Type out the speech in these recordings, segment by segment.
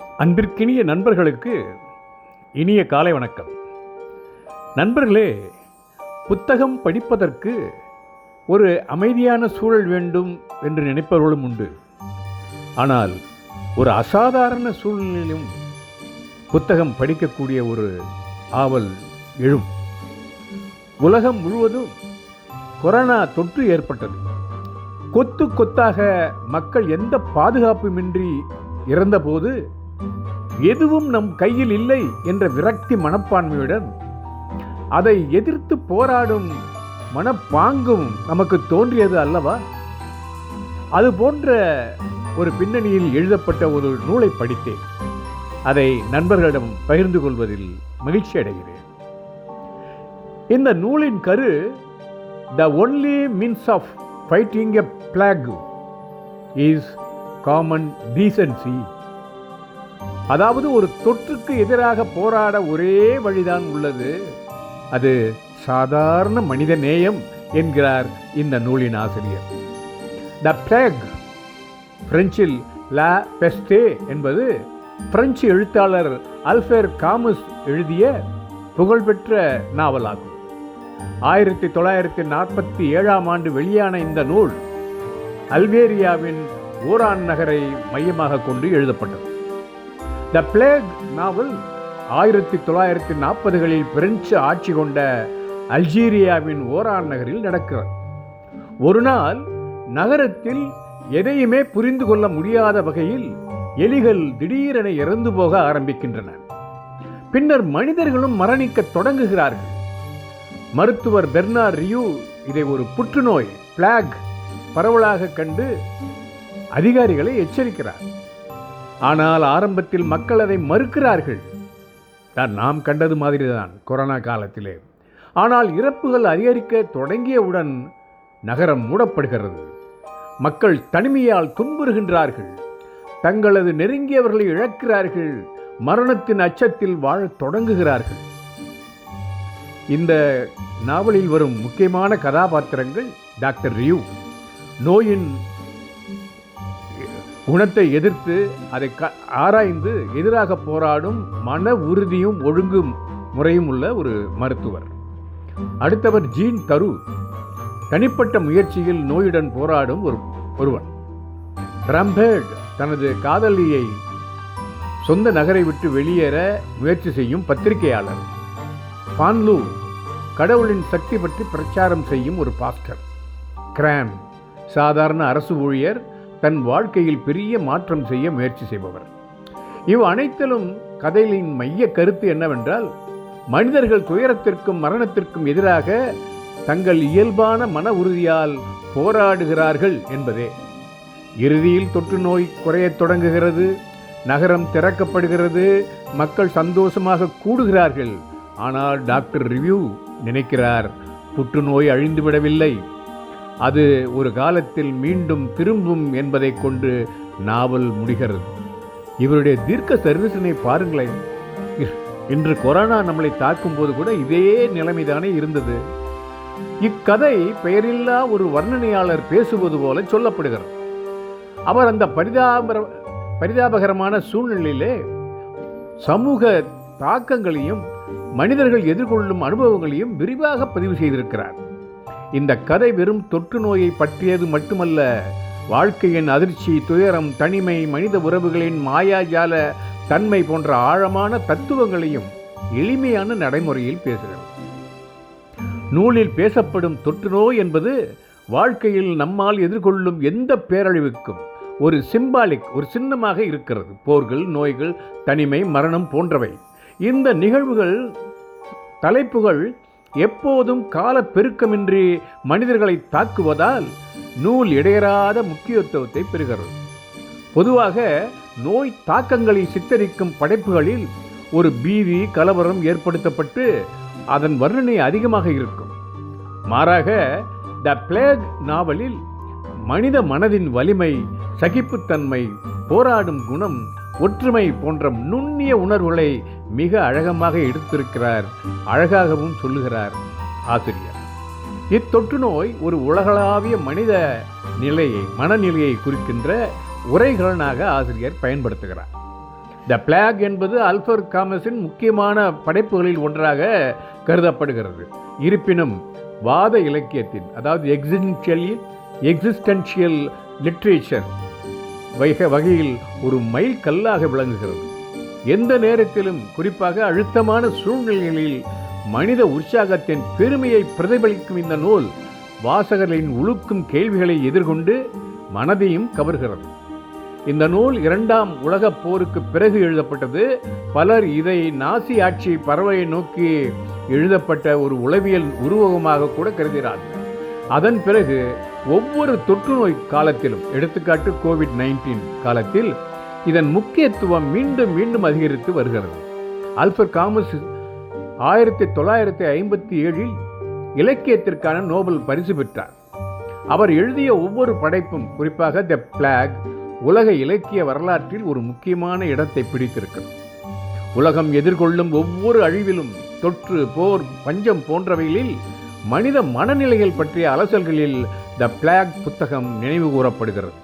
அன்பிற்கினிய நண்பர்களுக்கு இனிய காலை வணக்கம். நண்பர்களே புத்தகம் படிப்பதற்கு ஒரு அமைதியான சூழல் வேண்டும் என்று நினைப்பவர்களும் உண்டு. ஆனால் ஒரு அசாதாரண சூழ்நிலையிலும் புத்தகம் படிக்கக்கூடிய ஒரு ஆவல் எழும். உலகம் முழுவதும் கொரோனா தொற்று ஏற்பட்டது. கொத்து கொத்தாக மக்கள் எந்த பாதுகாப்புமின்றி இறந்தபோது எதுவும் நம் கையில் இல்லை என்ற விரக்தி மனப்பான்மையுடன் அதை எதிர்த்து போராடும் மனப்பாங்கும் நமக்கு தோன்றியது அல்லவா? அது போன்ற ஒரு பின்னணியில் எழுதப்பட்ட ஒரு நூலை படித்தேன். அதை நண்பர்களிடம் பகிர்ந்து கொள்வதில் மகிழ்ச்சி அடைகிறேன். இந்த நூலின் கரு the only means of fighting a plague is common decency அதாவது ஒரு தொற்றுக்கு எதிராக போராட ஒரே வழிதான் உள்ளது. அது சாதாரண மனித நேயம் என்கிறார் இந்த நூலின் ஆசிரியர். த பிளேக் பிரெஞ்சில் லா பெஸ்டே என்பது பிரெஞ்சு எழுத்தாளர் அல்ஃபேர் காமஸ் எழுதிய புகழ்பெற்ற நாவலாகும். ஆயிரத்தி தொள்ளாயிரத்தி நாற்பத்தி ஏழாம் ஆண்டு வெளியான இந்த நூல் அல்வேரியாவின் ஓரான் நகரை மையமாக கொண்டு எழுதப்பட்டது. த பிளேக் நாவல் ஆயிரத்தி தொள்ளாயிரத்தி நாற்பதுகளில் பிரெஞ்சு ஆட்சி கொண்ட அல்ஜீரியாவின் ஓரான் நகரில் நடக்கிறது. ஒரு நாள் நகரத்தில் எதையுமே புரிந்து கொள்ள முடியாத வகையில் எலிகள் திடீரென இறந்து போக ஆரம்பிக்கின்றன. பின்னர் மனிதர்களும் மரணிக்க தொடங்குகிறார்கள். மருத்துவர் பெர்னார் ரியூ இதை ஒரு புற்றுநோய் பிளாக் பரவலாக கண்டு அதிகாரிகளை எச்சரிக்கிறார். ஆனால் ஆரம்பத்தில் மக்கள் அதை மறுக்கிறார்கள். தான் நாம் கண்டது மாதிரி தான் கொரோனா காலத்திலே. ஆனால் இறப்புகள் அதிகரிக்க தொடங்கியவுடன் நகரம் மூடப்படுகிறது. மக்கள் தனிமையால் துன்புறுகின்றார்கள். தங்களது நெருங்கியவர்களை இழக்கிறார்கள். மரணத்தின் அச்சத்தில் வாழத் தொடங்குகிறார்கள். இந்த நாவலில் வரும் முக்கியமான கதாபாத்திரங்கள் டாக்டர் ரியூ. நோயின் குணத்தை எதிர்த்து அதை க ஆராய்ந்து எதிராக போராடும் மன உறுதியும் ஒழுங்கும் முறையும் உள்ள ஒரு மருத்துவர். அடுத்தவர் ஜீன் தரு. தனிப்பட்ட முயற்சியில் நோயுடன் போராடும் ஒரு ஒருவன். ரம்பேர்ட் தனது காதலியை சொந்த நகரை விட்டு வெளியேற முயற்சி செய்யும் பத்திரிகையாளர். பான்லு கடவுளின் சக்தி பற்றி பிரச்சாரம் செய்யும் ஒரு பாஸ்டர். கிராம் சாதாரண அரசு ஊழியர் தன் வாழ்க்கையில் பெரிய மாற்றம் செய்ய முயற்சி செய்பவர். இவ் அனைத்திலும் கதையின் மைய கருத்து என்னவென்றால் மனிதர்கள் துயரத்திற்கும் மரணத்திற்கும் எதிராக தங்கள் இயல்பான மன உறுதியால் போராடுகிறார்கள் என்பதே. இறுதியில் தொற்று நோய் குறையத் தொடங்குகிறது நகரம் திறக்கப்படுகிறது மக்கள் சந்தோஷமாக கூடுகிறார்கள். ஆனால் டாக்டர் ரிவ்யூ நினைக்கிறார் புற்றுநோய் அழிந்துவிடவில்லை. அது ஒரு காலத்தில் மீண்டும் திரும்பும் என்பதை கொண்டு நாவல் முடிகிறது. இவருடைய தீர்க்க சர்வீசனை பாருங்களேன். இன்று கொரோனா நம்மளை தாக்கும் போது கூட இதே நிலைமைதானே இருந்தது. இக்கதை பெயரில்லா ஒரு வர்ணனையாளர் பேசுவது போல சொல்லப்படுகிறது. அவர் அந்த பரிதாப பரிதாபகரமான சூழ்நிலையிலே சமூக தாக்கங்களையும் மனிதர்கள் எதிர்கொள்ளும் அனுபவங்களையும் விரிவாக பதிவு செய்திருக்கிறார். இந்த கதை வெறும் தொற்று நோயை பற்றியது மட்டுமல்ல வாழ்க்கையின் அதிர்ச்சி துயரம் தனிமை மனித உறவுகளின் மாயாஜால தன்மை போன்ற ஆழமான தத்துவங்களையும் எளிமையான நடைமுறையில் பேசுகிறது. நூலில் பேசப்படும் தொற்று நோய் என்பது வாழ்க்கையில் நம்மால் எதிர்கொள்ளும் எந்த பேரழிவுக்கும் ஒரு சிம்பாலிக் ஒரு சின்னமாக இருக்கிறது. போர்கள் நோய்கள் தனிமை மரணம் போன்றவை. இந்த நிகழ்வுகள் தலைப்புகள் எப்போதும் கால பெருக்கமின்றி மனிதர்களை தாக்குவதால் நூல் இடையறாத முக்கியத்துவத்தை பெறுகிறது. பொதுவாக நோய் தாக்கங்களை சித்தரிக்கும் படைப்புகளில் ஒரு பீதி கலவரம் ஏற்படுத்தப்பட்டு அதன் வர்ணனை அதிகமாக இருக்கும். மாறாக த பிளேக் நாவலில் மனித மனதின் வலிமை சகிப்புத்தன்மை போராடும் குணம் ஒற்றுமை போன்ற நுண்ணிய உணர்வுகளை மிக அழகமாக எடுத்திருக்கிறார் அழகாகவும் சொல்லுகிறார் ஆசிரியர். இத்தொற்று நோய் ஒரு உலகளாவிய மனித நிலையை மனநிலையை குறிக்கின்ற உரைகளனாக ஆசிரியர் பயன்படுத்துகிறார். த பிளாக் என்பது அல்ஃபர் காமஸின் முக்கியமான படைப்புகளில் ஒன்றாக கருதப்படுகிறது. இருப்பினும் வாத இலக்கியத்தின் அதாவது எக்ஸிஸ்டென்ஷியல் எக்ஸிஸ்டென்ஷியல் லிட்ரேச்சர் வகை வகையில் ஒரு மைல் கல்லாக விளங்குகிறது. எந்த நேரத்திலும் குறிப்பாக அழுத்தமான சூழ்நிலைகளில் மனித உற்சாகத்தின் பெருமையை பிரதிபலிக்கும் இந்த நூல் வாசகர்களின் உழுக்கும் கேள்விகளை எதிர்கொண்டு மனதையும் கவர்கிறது. இந்த நூல் இரண்டாம் உலகப் போருக்கு பிறகு எழுதப்பட்டது. பலர் இதை நாசி ஆட்சி பறவையை நோக்கி எழுதப்பட்ட ஒரு உளவியல் உருவகமாக கூட கருதுகிறார்கள். அதன் பிறகு ஒவ்வொரு தொற்று நோய் காலத்திலும் எடுத்துக்காட்டு கோவிட் நைன்டீன் காலத்தில் இதன் முக்கியத்துவம் மீண்டும் மீண்டும் அதிகரித்து வருகிறது. ஆல்பர் காமஸ் ஆயிரத்தி தொள்ளாயிரத்தி ஐம்பத்தி ஏழில் இலக்கியத்திற்கான நோபல் பரிசு பெற்றார். அவர் எழுதிய ஒவ்வொரு படைப்பும் குறிப்பாக த பிளாக் உலக இலக்கிய வரலாற்றில் ஒரு முக்கியமான இடத்தை பிடித்திருக்கிறது. உலகம் எதிர்கொள்ளும் ஒவ்வொரு அழிவிலும் தொற்று போர் பஞ்சம் போன்றவைகளில் மனித மனநிலைகள் பற்றிய அலசல்களில் த பிளாக் புத்தகம் நினைவு கூறப்படுகிறது.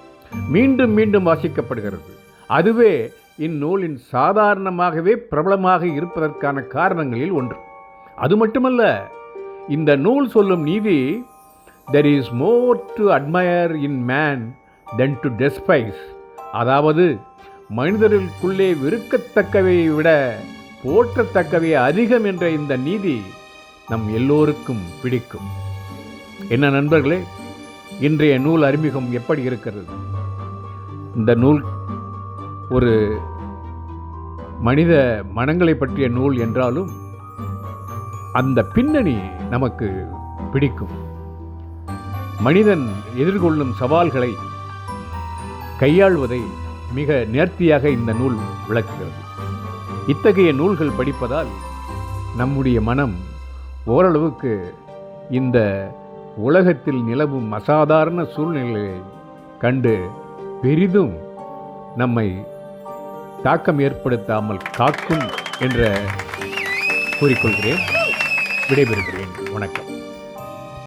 மீண்டும் மீண்டும் வாசிக்கப்படுகிறது. அதுவே இந்நூலின் சாதாரணமாகவே பிரபலமாக இருப்பதற்கான காரணங்களில் ஒன்று. அது மட்டுமல்ல இந்த நூல் சொல்லும் நீதி there is more to admire in men than to despise அதாவது மனிதர்களுக்குள்ளே வெறுக்கத்தக்கவை விட போற்றத்தக்கவை அதிகம் என்ற இந்த நீதி நம் எல்லோருக்கும் பிடிக்கும். என்ன நண்பர்களே இன்றைய நூல் அறிமுகம் எப்படி இருக்கிறது? இந்த நூல் ஒரு மனித மனங்களை பற்றிய நூல் என்றாலும் அந்த பின்னணி நமக்கு பிடிக்கும். மனிதன் எதிர்கொள்ளும் சவால்களை கையாள்வதை மிக நேர்த்தியாக இந்த நூல் விளக்குகிறது. இத்தகைய நூல்கள் படிப்பதால் நம்முடைய மனம் ஓரளவுக்கு இந்த உலகத்தில் நிலவும் அசாதாரண சூழ்நிலையை கண்டு பெரிதும் நம்மை தாக்கம் ஏற்படுத்தாமல் காக்கும் என்ற கூறிக்கொள்கிறேன். விடைபெறுகிறேன். வணக்கம்.